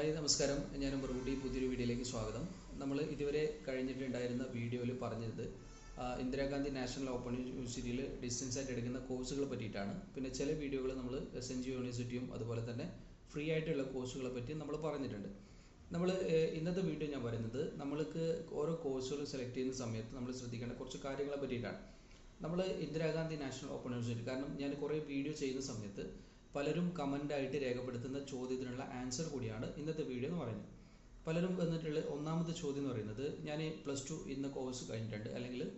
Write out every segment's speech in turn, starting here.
Hi നമസ്കാരം. ഞാൻ മറുപടി പുതിയൊരു വീഡിയോയിലേക്ക് സ്വാഗതം. നമ്മൾ ഇതുവരെ കഴിഞ്ഞിട്ടുണ്ടായിരുന്ന വീഡിയോയിൽ പറഞ്ഞത് ഇന്ദിരാഗാന്ധി നാഷണൽ ഓപ്പൺ യൂണിവേഴ്സിറ്റിയിൽ ഡിസ്റ്റൻസ് ആയിട്ട് എടുക്കുന്ന കോഴ്സുകളെ പറ്റിയിട്ടാണ്. പിന്നെ ചില വീഡിയോകൾ നമ്മൾ എസ് എൻ ജി യൂണിവേഴ്സിറ്റിയും അതുപോലെ തന്നെ ഫ്രീ ആയിട്ടുള്ള കോഴ്സുകളെ പറ്റി നമ്മൾ പറഞ്ഞിട്ടുണ്ട്. നമ്മൾ ഇന്നത്തെ വീഡിയോ ഞാൻ പറയുന്നത് നമ്മൾക്ക് ഓരോ കോഴ്സുകൾ സെലക്ട് ചെയ്യുന്ന സമയത്ത് നമ്മൾ ശ്രദ്ധിക്കേണ്ട കുറച്ച് കാര്യങ്ങളെ പറ്റിയിട്ടാണ്. നമ്മൾ ഇന്ദിരാഗാന്ധി നാഷണൽ ഓപ്പൺ യൂണിവേഴ്സിറ്റി കാരണം ഞാൻ കുറേ വീഡിയോ ചെയ്യുന്ന സമയത്ത് പലരും കമന്റ് ആയിട്ട് രേഖപ്പെടുത്തുന്ന ചോദ്യത്തിനുള്ള ആൻസർ കൂടിയാണ് ഇന്നത്തെ വീഡിയോ എന്ന് പറയുന്നത്. പലരും വന്നിട്ടുള്ള ഒന്നാമത്തെ ചോദ്യം എന്ന് പറയുന്നത് ഞാൻ പ്ലസ് ടു ഇന്ന കോഴ്സ് കഴിഞ്ഞിട്ടുണ്ട് അല്ലെങ്കിൽ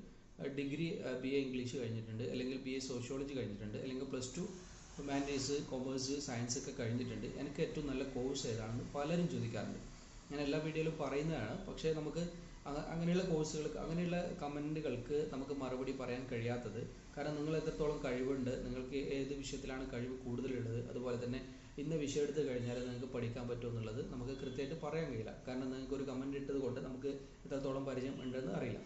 ഡിഗ്രി ബി എ ഇംഗ്ലീഷ് കഴിഞ്ഞിട്ടുണ്ട് അല്ലെങ്കിൽ ബി എ സോഷ്യോളജി കഴിഞ്ഞിട്ടുണ്ട് അല്ലെങ്കിൽ plus two humanities commerce science ഒക്കെ കഴിഞ്ഞിട്ടുണ്ട്. എനിക്ക് ഏറ്റവും നല്ല കോഴ്സ് ഏതാണെന്ന് പലരും ചോദിക്കാറുണ്ട്. ഞാൻ എല്ലാ വീഡിയോയിലും പറയുന്നതാണ് പക്ഷേ നമുക്ക് അങ്ങ- അങ്ങനെയുള്ള കോഴ്സുകൾക്ക് അങ്ങനെയുള്ള കമന്റുകൾക്ക് നമുക്ക് മറുപടി പറയാൻ കഴിയാത്തത് കാരണം നിങ്ങൾ എത്രത്തോളം കഴിവുണ്ട് നിങ്ങൾക്ക് ഏത് വിഷയത്തിലാണ് കഴിവ് കൂടുതലുള്ളത് അതുപോലെ തന്നെ ഇന്ന വിഷയം എടുത്ത് കഴിഞ്ഞാൽ നിങ്ങൾക്ക് പഠിക്കാൻ പറ്റുമോ എന്നുള്ളത് നമുക്ക് കൃത്യമായിട്ട് പറയാൻ കഴിയില്ല. കാരണം നിങ്ങൾക്ക് ഒരു കമന്റ് ഇട്ടത് കൊണ്ട് നമുക്ക് എത്രത്തോളം പരിചയം ഉണ്ടെന്ന് അറിയില്ല.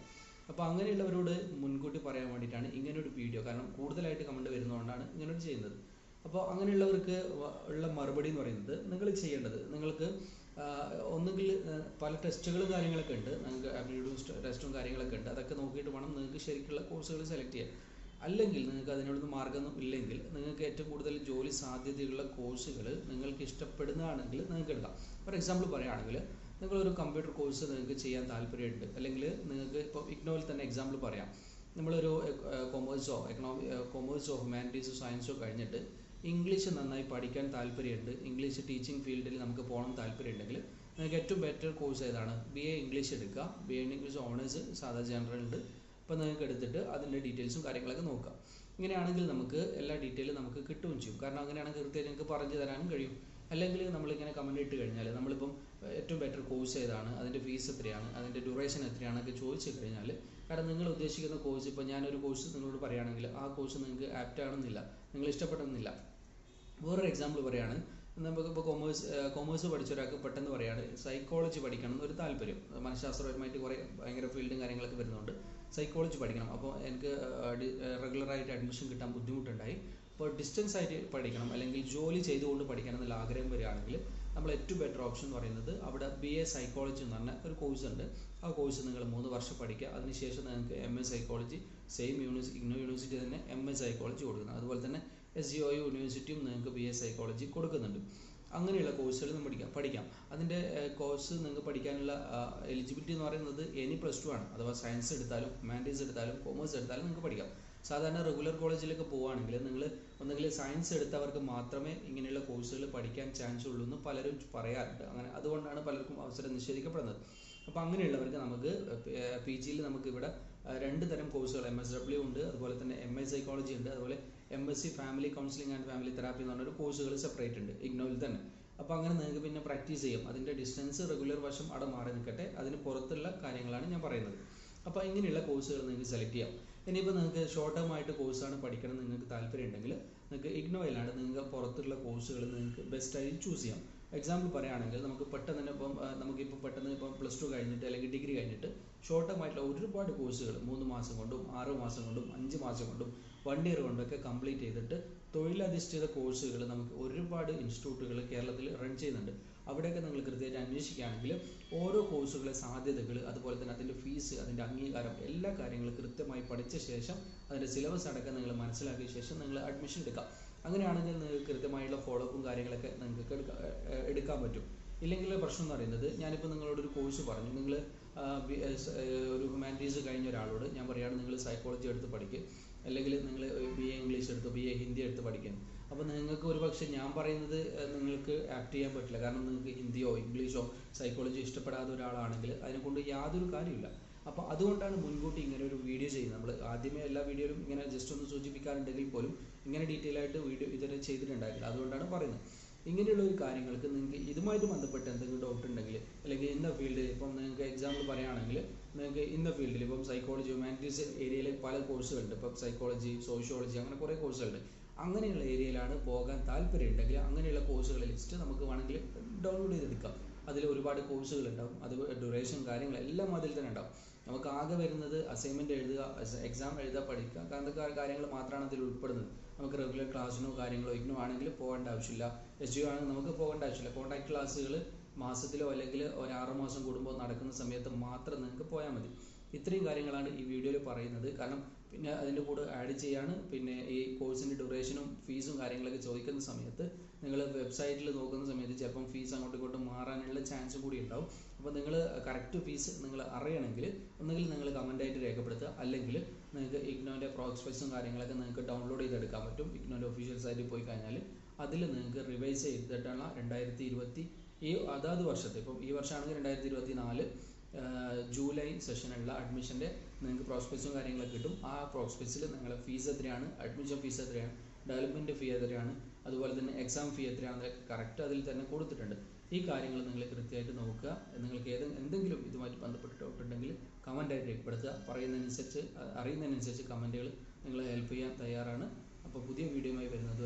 അപ്പോൾ അങ്ങനെയുള്ളവരോട് മുൻകൂട്ടി പറയാൻ വേണ്ടിയിട്ടാണ് ഇങ്ങനൊരു വീഡിയോ കാരണം കൂടുതലായിട്ട് കമന്റ് വരുന്നതുകൊണ്ടാണ് ഇങ്ങനൊരു ചെയ്യുന്നത്. അപ്പോൾ അങ്ങനെയുള്ളവർക്ക് ഉള്ള മറുപടി എന്ന് പറയുന്നത് നിങ്ങൾ ചെയ്യേണ്ടത് നിങ്ങൾക്ക് ഒന്നുകിൽ പല ടെസ്റ്റുകളും കാര്യങ്ങളൊക്കെ ഉണ്ട് നിങ്ങൾക്ക് ആപ്റ്റിറ്റ്യൂഡ് ടെസ്റ്റും കാര്യങ്ങളൊക്കെ ഉണ്ട് അതൊക്കെ നോക്കിയിട്ട് വേണം നിങ്ങൾക്ക് ശരിക്കുള്ള കോഴ്സുകൾ സെലക്ട് ചെയ്യാൻ. അല്ലെങ്കിൽ നിങ്ങൾക്ക് അതിനോടൊന്നും മാർഗമൊന്നും ഇല്ലെങ്കിൽ നിങ്ങൾക്ക് ഏറ്റവും കൂടുതൽ ജോലി സാധ്യതയുള്ള കോഴ്സുകൾ നിങ്ങൾക്ക് ഇഷ്ടപ്പെടുന്നതാണെങ്കിൽ നിങ്ങൾക്ക് എടുക്കാം. ഫോർ എക്സാമ്പിൾ പറയുകയാണെങ്കിൽ നിങ്ങളൊരു കമ്പ്യൂട്ടർ കോഴ്സ് നിങ്ങൾക്ക് ചെയ്യാൻ താല്പര്യമുണ്ട്. അല്ലെങ്കിൽ നിങ്ങൾക്ക് ഇപ്പോൾ ഇഗ്നോയിൽ തന്നെ എക്സാമ്പിൾ പറയാം. നമ്മളൊരു കൊമേഴ്സോ എക്കണോമി കൊമേഴ്സോ ഹ്യൂമാനിറ്റീസോ സയൻസോ കഴിഞ്ഞിട്ട് ഇംഗ്ലീഷ് നന്നായി പഠിക്കാൻ താല്പര്യമുണ്ട്. ഇംഗ്ലീഷ് ടീച്ചിങ് ഫീൽഡിൽ നമുക്ക് പോകണം താല്പര്യമുണ്ടെങ്കിൽ നിങ്ങൾക്ക് ഏറ്റവും ബെറ്റർ കോഴ്സ് ഏതാണ്? ബി എ ഇംഗ്ലീഷ് എടുക്കുക. ബി എ ഇംഗ്ലീഷ് ഓണേഴ്സ് സാധാ ജനറൽ ഉണ്ട് അപ്പോൾ നിങ്ങൾക്ക് എടുത്തിട്ട് അതിന്റെ ഡീറ്റെയിൽസും കാര്യങ്ങളൊക്കെ നോക്കാം. ഇങ്ങനെയാണെങ്കിൽ നമുക്ക് എല്ലാ ഡീറ്റെയിലും നമുക്ക് കിട്ടുകയും ചെയ്യും. കാരണം അങ്ങനെയാണെങ്കിൽ കൃത്യമായിട്ട് നിങ്ങൾക്ക് പറഞ്ഞു തരാനും കഴിയും. അല്ലെങ്കിൽ നമ്മളിങ്ങനെ കമന്റ് ഇട്ട് കഴിഞ്ഞാൽ നമ്മളിപ്പം ഏറ്റവും ബെറ്റർ കോഴ്സ് ഏതാണ് അതിന്റെ ഫീസ് എത്രയാണ് അതിന്റെ ഡ്യൂറേഷൻ എത്രയാണെന്നൊക്കെ ചോദിച്ചു കഴിഞ്ഞാൽ കാരണം നിങ്ങൾ ഉദ്ദേശിക്കുന്ന കോഴ്സ് ഇപ്പോൾ ഞാനൊരു കോഴ്സ് നിങ്ങളോട് പറയുകയാണെങ്കിൽ ആ കോഴ്സ് നിങ്ങൾക്ക് ആപ്റ്റ് ആണെന്നില്ല നിങ്ങൾ ഇഷ്ടപ്പെടുന്നില്ല വേറൊരു എക്സാമ്പിൾ പറയാണ് നമുക്ക് ഇപ്പോൾ കൊമേഴ്സ് കൊമേഴ്സ് പഠിച്ച ഒരാൾക്ക് പെട്ടെന്ന് പറയാണ് സൈക്കോളജി പഠിക്കണം എന്നൊരു താല്പര്യം. മനഃശാസ്ത്രപരമായിട്ട് കുറേ ഭയങ്കര ഫീൽഡും കാര്യങ്ങളൊക്കെ വരുന്നുണ്ട്. സൈക്കോളജി പഠിക്കണം. അപ്പോൾ എനിക്ക് റെഗുലറായിട്ട് അഡ്മിഷൻ കിട്ടാൻ ബുദ്ധിമുട്ടുണ്ടായി. അപ്പോൾ ഡിസ്റ്റൻസ് ആയിട്ട് പഠിക്കണം. അല്ലെങ്കിൽ ജോലി ചെയ്തുകൊണ്ട് പഠിക്കണം എന്നുള്ള ആഗ്രഹം വരികയാണെങ്കിൽ നമ്മൾ ഏറ്റവും ബെറ്റർ ഓപ്ഷൻ എന്ന് പറയുന്നത് അവിടെ ബി എ സൈക്കോളജി എന്ന് പറഞ്ഞ ഒരു കോഴ്സ് ഉണ്ട്. ആ കോഴ്സ് നിങ്ങൾ മൂന്ന് വർഷം പഠിക്കുക. അതിനുശേഷം നിങ്ങൾക്ക് M A psychology same university IGNOU university തന്നെ എം എ സൈക്കോളജി കൊടുക്കുന്നത് അതുപോലെ തന്നെ എസ് ജി ഒ യൂണിവേഴ്സിറ്റിയും നിങ്ങൾക്ക് ബി എ സൈക്കോളജി കൊടുക്കുന്നുണ്ട്. അങ്ങനെയുള്ള കോഴ്സുകൾ നമ്മൾ പഠിക്കാം. പഠിക്കാം. അതിന്റെ കോഴ്സ് നിങ്ങൾക്ക് പഠിക്കാനുള്ള എലിജിബിലിറ്റി എന്ന് പറയുന്നത് എനി പ്ലസ് ടു ആണ്. അഥവാ സയൻസ് എടുത്താലും ഹ്യൂമാനിറ്റീസ് എടുത്താലും കോമേഴ്സ് എടുത്താലും നിങ്ങൾക്ക് പഠിക്കാം. സാധാരണ റെഗുലർ കോളേജിലേക്ക് പോവുകയാണെങ്കിൽ നിങ്ങൾ ഒന്നുകിൽ സയൻസ് എടുത്തവർക്ക് മാത്രമേ ഇങ്ങനെയുള്ള കോഴ്സുകൾ പഠിക്കാൻ ചാൻസ് ഉള്ളൂ എന്ന് പലരും പറയാറുണ്ട്. അങ്ങനെ അതുകൊണ്ടാണ് പലർക്കും അവസരം നിഷേധിക്കപ്പെടുന്നത്. അപ്പോൾ അങ്ങനെയുള്ളവർക്ക് നമുക്ക് പി ജിയിൽ നമുക്ക് ഇവിടെ രണ്ട് തരം കോഴ്സുകൾ എം എസ് ഡബ്ല്യു ഉണ്ട് അതുപോലെ തന്നെ എം എസ് സൈക്കോളജി ഉണ്ട് അതുപോലെ M S C family counselling and family therapy എന്ന് പറഞ്ഞൊരു കോഴ്സുകൾ സെപ്പറേറ്റ് ഉണ്ട് ഇഗ്നോയിൽ തന്നെ. അപ്പോൾ അങ്ങനെ നിങ്ങൾക്ക് പിന്നെ പ്രാക്ടീസ് ചെയ്യാം. അതിന്റെ ഡിസ്റ്റൻസ് റെഗുലർ വശം അവിടെ മാറി നിൽക്കട്ടെ അതിന് പുറത്തുള്ള കാര്യങ്ങളാണ് ഞാൻ പറയുന്നത്. അപ്പോൾ ഇങ്ങനെയുള്ള കോഴ്സുകൾ നിങ്ങൾക്ക് സെലക്ട് ചെയ്യാം. ഇനിയിപ്പോൾ നിങ്ങൾക്ക് ഷോർട്ട് ടേം ആയിട്ട് കോഴ്സാണ് പഠിക്കണം നിങ്ങൾക്ക് താല്പര്യം ഉണ്ടെങ്കിൽ നിങ്ങൾക്ക് ഇഗ്നോയിലാണ് നിങ്ങൾക്ക് പുറത്തുള്ള കോഴ്സുകൾ നിങ്ങൾക്ക് ബെസ്റ്റായി ചൂസ് ചെയ്യാം. എക്സാമ്പിൾ പറയുകയാണെങ്കിൽ നമുക്ക് പെട്ടെന്ന് തന്നെ ഇപ്പം നമുക്കിപ്പോൾ പെട്ടെന്ന് ഇപ്പം പ്ലസ് ടു കഴിഞ്ഞിട്ട് അല്ലെങ്കിൽ ഡിഗ്രി കഴിഞ്ഞിട്ട് ഷോർട്ട് ടേം ആയിട്ടുള്ള ഒരുപാട് കോഴ്സുകൾ മൂന്ന് മാസം കൊണ്ടും ആറ് മാസം കൊണ്ടും അഞ്ച് മാസം കൊണ്ടും വൺ ഇയർ കൊണ്ടൊക്കെ കംപ്ലീറ്റ് ചെയ്തിട്ട് തൊഴിലധിഷ്ഠിത കോഴ്സുകൾ നമുക്ക് ഒരുപാട് ഇൻസ്റ്റിറ്റ്യൂട്ടുകൾ കേരളത്തിൽ റൺ ചെയ്യുന്നുണ്ട്. അവിടെയൊക്കെ നിങ്ങൾ കൃത്യമായിട്ട് അന്വേഷിക്കുകയാണെങ്കിൽ ഓരോ കോഴ്സുകളെ സാധ്യതകൾ അതുപോലെ തന്നെ അതിന്റെ ഫീസ് അതിന്റെ അംഗീകാരം എല്ലാ കാര്യങ്ങളും കൃത്യമായി പഠിച്ച ശേഷം അതിന്റെ സിലബസ് അടക്കം നിങ്ങൾ മനസ്സിലാക്കിയ ശേഷം നിങ്ങൾ അഡ്മിഷൻ എടുക്കാം. അങ്ങനെയാണെങ്കിൽ നിങ്ങൾക്ക് കൃത്യമായുള്ള ഫോളോ അപ്പും കാര്യങ്ങളൊക്കെ നിങ്ങൾക്ക് എടുക്കാൻ പറ്റും. ഇല്ലെങ്കിൽ പ്രശ്നം എന്ന് പറയുന്നത് ഞാനിപ്പോൾ നിങ്ങളോട് ഒരു കോഴ്സ് പറഞ്ഞു. നിങ്ങൾ ഒരു ഹ്യൂമാനിറ്റീസ് കഴിഞ്ഞ ഒരാളോട് ഞാൻ പറയുകയാണ് നിങ്ങൾ സൈക്കോളജി എടുത്ത് പഠിക്കുക അല്ലെങ്കിൽ നിങ്ങൾ ബി എ ഇംഗ്ലീഷ് എടുത്ത് ബി എ ഹിന്ദി എടുത്ത് പഠിക്കണം. അപ്പോൾ നിങ്ങൾക്ക് ഒരു പക്ഷേ ഞാൻ പറയുന്നത് നിങ്ങൾക്ക് ആക്ട് ചെയ്യാൻ പറ്റില്ല. കാരണം നിങ്ങൾക്ക് ഹിന്ദിയോ ഇംഗ്ലീഷോ സൈക്കോളജി ഇഷ്ടപ്പെടാത്ത ഒരാളാണെങ്കിൽ അതിനെക്കൊണ്ട് യാതൊരു കാര്യമില്ല അപ്പോൾ അതുകൊണ്ടാണ് മുൻകൂട്ടി ഇങ്ങനെ ഒരു വീഡിയോ ചെയ്യുന്നത്. നമ്മൾ ആദ്യമേ എല്ലാ വീഡിയോയിലും ഇങ്ങനെ ജസ്റ്റ് ഒന്ന് സൂചിപ്പിക്കാറുണ്ടെങ്കിൽ പോലും ഇങ്ങനെ ഡീറ്റെയിൽ ആയിട്ട് വീഡിയോ ഇതുവരെ ചെയ്തിട്ടുണ്ടായിരുന്നില്ല. അതുകൊണ്ടാണ് പറയുന്നത്. ഇങ്ങനെയുള്ള ഒരു കാര്യങ്ങൾക്ക് നിങ്ങൾക്ക് ഇതുമായിട്ട് ബന്ധപ്പെട്ട് എന്തെങ്കിലും ഡൗട്ട് ഉണ്ടെങ്കിൽ അല്ലെങ്കിൽ ഇന്ന ഫീൽഡ് ഇപ്പം നിങ്ങൾക്ക് എക്സാമ്പിൾ പറയുകയാണെങ്കിൽ നിങ്ങൾക്ക് ഇന്ന ഫീൽഡിൽ ഇപ്പം സൈക്കോളജി ഹ്യൂമാനിറ്റീസ് ഏരിയയിൽ പല കോഴ്സുകളുണ്ട് ഇപ്പം സൈക്കോളജി സോഷ്യോളജി അങ്ങനെ കുറേ കോഴ്സുകളുണ്ട് അങ്ങനെയുള്ള ഏരിയയിലാണ് പോകാൻ താല്പര്യമുണ്ടെങ്കിൽ അങ്ങനെയുള്ള കോഴ്സുകളുടെ ലിസ്റ്റ് നമുക്ക് വേണമെങ്കിൽ ഡൗൺലോഡ് ചെയ്തെടുക്കാം. അതിൽ ഒരുപാട് കോഴ്സുകൾ ഉണ്ടാവും അത് ഡ്യൂറേഷൻ കാര്യങ്ങൾ എല്ലാം അതിൽ തന്നെ ഉണ്ടാവും. നമുക്ക് ആകെ വരുന്നത് അസൈൻമെന്റ് എഴുതുക എക്സാം എഴുതുക പഠിക്കുക. അങ്ങനത്തെ കാര്യങ്ങൾ മാത്രമാണ് അതിൽ ഉൾപ്പെടുന്നത്. നമുക്ക് റെഗുലർ ക്ലാസ്സിനോ കാര്യങ്ങളോ ഇഗ്നോ ആണെങ്കിൽ പോകേണ്ട ആവശ്യമില്ല. എസ് ജി ആണെങ്കിൽ നമുക്ക് പോകേണ്ട ആവശ്യമില്ല. കോൺടാക്ട് ക്ലാസ്സുകൾ മാസത്തിലോ അല്ലെങ്കിൽ ഒരു ആറ് മാസം കൂടുമ്പോൾ നടക്കുന്ന സമയത്ത് മാത്രം നിങ്ങൾക്ക് പോയാൽ മതി. ഇത്രയും കാര്യങ്ങളാണ് ഈ വീഡിയോയിൽ പറയുന്നത്. കാരണം പിന്നെ അതിന്റെ കൂടെ ആഡ് ചെയ്യാണ്. പിന്നെ ഈ കോഴ്സിന്റെ ഡ്യൂറേഷനും ഫീസും കാര്യങ്ങളൊക്കെ ചോദിക്കുന്ന സമയത്ത് നിങ്ങൾ വെബ്സൈറ്റിൽ നോക്കുന്ന സമയത്ത് ചിലപ്പം ഫീസ് അങ്ങോട്ടും ഇങ്ങോട്ടും മാറാനുള്ള ചാൻസ് കൂടി ഉണ്ടാവും. അപ്പോൾ നിങ്ങൾ കറക്റ്റ് ഫീസ് നിങ്ങൾ അറിയണമെങ്കിൽ ഒന്നുകിൽ നിങ്ങൾ കമന്റായിട്ട് രേഖപ്പെടുത്തുക. അല്ലെങ്കിൽ നിങ്ങൾക്ക് ഇഗ്നോന്റെ പ്രോസ്പെക്ട്സും കാര്യങ്ങളൊക്കെ നിങ്ങൾക്ക് ഡൗൺലോഡ് ചെയ്തെടുക്കാൻ പറ്റും. ഇഗ്നോന്റെ ഒഫീഷ്യൽ സൈറ്റിൽ പോയി കഴിഞ്ഞാൽ അതിൽ നിങ്ങൾക്ക് റിവൈസ് ചെയ്തിട്ടുള്ള രണ്ടായിരത്തി ഇരുപത്തി ഈ അതാത് വർഷത്തെ ഇപ്പം ഈ വർഷമാണെങ്കിൽ രണ്ടായിരത്തി ഇരുപത്തി നാല് ജൂലൈ സെഷനുള്ള അഡ്മിഷന്റെ നിങ്ങൾക്ക് പ്രോസ്പെക്ട്സും കാര്യങ്ങളൊക്കെ കിട്ടും. ആ പ്രോസ്പെക്ട്സിൽ നിങ്ങളുടെ ഫീസ് എത്രയാണ്? അഡ്മിഷൻ ഫീസ് എത്രയാണ്? ഡെവലപ്മെന്റ് ഫീ എത്രയാണ്? അതുപോലെ തന്നെ എക്സാം ഫീ എത്രയാണെന്നൊക്കെ കറക്റ്റ് അതിൽ തന്നെ കൊടുത്തിട്ടുണ്ട്. ഈ കാര്യങ്ങൾ നിങ്ങൾ കൃത്യമായിട്ട് നോക്കുക. നിങ്ങൾക്ക് ഏത് എന്തെങ്കിലും ഇതുമായിട്ട് ബന്ധപ്പെട്ട് ഡൗട്ട് ഉണ്ടെങ്കിൽ കമന്റായിട്ട് രേഖപ്പെടുത്തുക. പറയുന്നതനുസരിച്ച് അറിയുന്നതിനനുസരിച്ച് കമന്റുകൾ നിങ്ങളെ ഹെൽപ്പ് ചെയ്യാൻ തയ്യാറാണ്. അപ്പോൾ പുതിയ വീഡിയോയുമായി വരുന്നത് വരെ